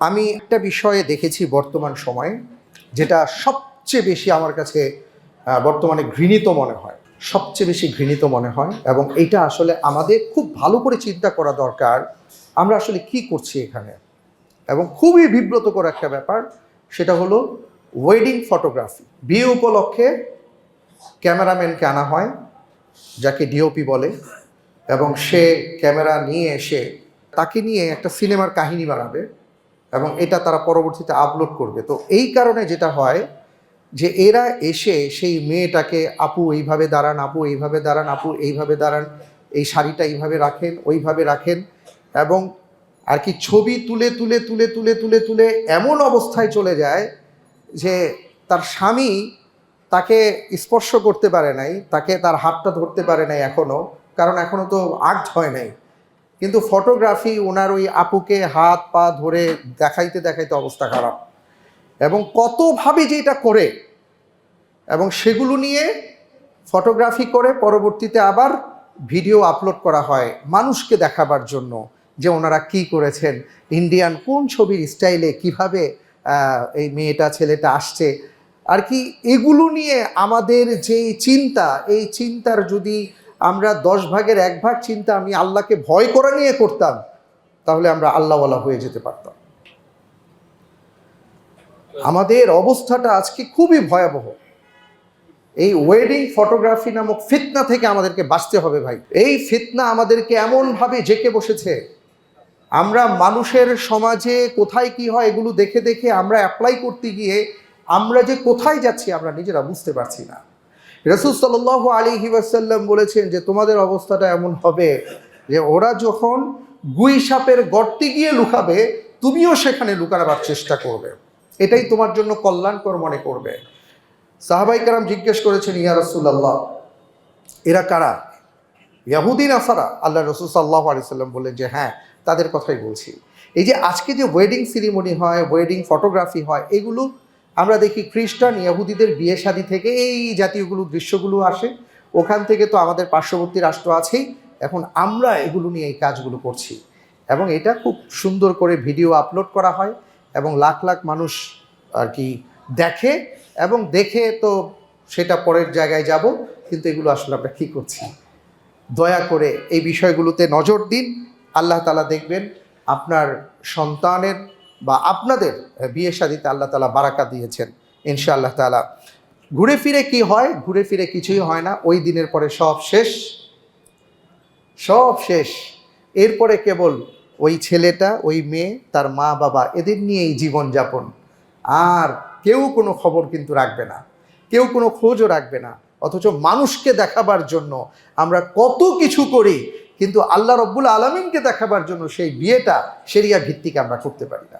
আমি একটা বিষয়ে দেখেছি বর্তমান সময়ে, যেটা সবচেয়ে বেশি আমার কাছে বর্তমানে ঘৃণিত মনে হয়। সবচেয়ে বেশি ঘৃণিত মনে হয় এবং এটা আসলে আমাদের খুব ভালো করে চিন্তা করা দরকার, আমরা আসলে কি করছি এখানে। এবং খুবই বিব্রতকর একটা ব্যাপার, সেটা হলো ওয়েডিং ফটোগ্রাফি বিয়ে উপলক্ষে ক্যামেরাম্যানকে আনা হয়, যাকে ডিওপি বলে, এবং সে ক্যামেরা নিয়ে এসে তাকে নিয়ে একটা সিনেমার কাহিনী বানাবে। এবং এটা তারা পরবর্তীতে আপলোড করবে। তো এই কারণে যেটা হয় যে এরা এসে সেই মেয়েটাকে, আপু, এইভাবে দাঁড়ান, আপু, এইভাবে দাঁড়ান, আপু, এইভাবে দাঁড়ান, এই শাড়িটা এইভাবে রাখেন, ওইভাবে রাখেন। এবং আর কি ছবি তুলে তুলে তুলে তুলে তুলে তুলে এমন অবস্থায় চলে যায় যে তার স্বামী তাকে স্পর্শ করতে পারে নাই, তাকে তার হাতটা ধরতে পারে নাই এখনও কারণ এখনও তো আর্ট হয় নাই। কিন্তু ফটোগ্রাফি ওনার ওই আপুকে হাত পা ধরে দেখাইতে দেখাইতে অবস্থা খারাপ। এবং কতভাবে যে এটা করে, এবং সেগুলো নিয়ে ফটোগ্রাফি করে পরবর্তীতে আবার ভিডিও আপলোড করা হয় মানুষকে দেখাবার জন্য যে ওনারা কি করেছেন, ইন্ডিয়ান কোন ছবির স্টাইলে কীভাবে এই মেয়েটা, ছেলেটা আসছে। আর কি এগুলো নিয়ে আমাদের যে চিন্তা, এই চিন্তার যদি আমরা দশ ভাগের এক ভাগ চিন্তা আমি আল্লাহকে ভয় করা নিয়ে করতাম, তাহলে আমরা আল্লাহওয়ালা হয়ে যেতে পারতাম। আমাদের অবস্থাটা আজকে খুবই ভয়াবহ। এই ওয়েডিং ফটোগ্রাফি নামক ফিতনা থেকে আমাদেরকে বাঁচতে হবে ভাই। এই ফিতনা আমাদেরকে এমনভাবে জেকে বসেছে, আমরা মানুষের সমাজে কোথায় কি হয় এগুলো দেখে দেখে আমরা অ্যাপ্লাই করতে গিয়ে আমরা যে কোথায় যাচ্ছি আমরা নিজেরা বুঝতে পারছি না। রসুল সাল আলী ওয়াসাল্লাম বলেছেন যে তোমাদের অবস্থাটা এমন হবে যে ওরা যখন গুই সাপের গর্তে গিয়ে লুকাবে, তুমিও সেখানে লুকাবার চেষ্টা করবে। এটাই তোমার জন্য কল্যাণকর মনে করবে। সাহাবাই কারাম জিজ্ঞেস করেছেন, ইয়া রসুল্লাহ এরা কারা? ইয়াহুদিন আসারা আল্লাহ রসুল সাল্লাহ আলিয়াল্লাম বললেন যে হ্যাঁ তাদের কথাই বলছি। এই যে আজকে যে ওয়েডিং সিরিমনি হয় ওয়েডিং ফটোগ্রাফি হয়, এগুলো আমরা দেখি খ্রিস্টান ইয়াহুদিদের বিয়ে শাদী থেকে এই জাতীয়গুলো দৃশ্যগুলো আসে। ওখান থেকে তো আমাদের পার্শ্ববর্তী রাষ্ট্র আছেই। এখন আমরা এগুলো নিয়ে এই কাজগুলো করছি। এবং এটা খুব সুন্দর করে ভিডিও আপলোড করা হয় এবং লাখ লাখ মানুষ আর কি দেখে এবং দেখে তো সেটা পরের জায়গায় যাব, কিন্তু এগুলো আসলে আমরা কী করছি? দয়া করে এই বিষয়গুলোতে নজর দিন। আল্লাহ তালা দেখবেন আপনার সন্তানের বা আপনাদের বিয়ে শাদিতে আল্লাহ তালা বারাকা দিয়েছেন ইনশা আল্লাহ তালা ঘুরে ফিরে কি হয়? ঘুরে ফিরে কিছুই হয় না। ওই দিনের পরে সব শেষ। সব শেষ। এরপরে কেবল ওই ছেলেটা, ওই মেয়ে, তার মা, বাবা, এদের নিয়েই জীবনযাপন আর কেউ কোনো খবর কিন্তু রাখবে না। কেউ কোনো খোঁজও রাখবে না। অথচ মানুষকে দেখাবার জন্য আমরা কত কিছু করি কিন্তু আল্লাহ রব্বুল আলমিনকে দেখাবার জন্য সেই বিয়েটা সেরিয়া ভিত্তিক আমরা করতে পারি না।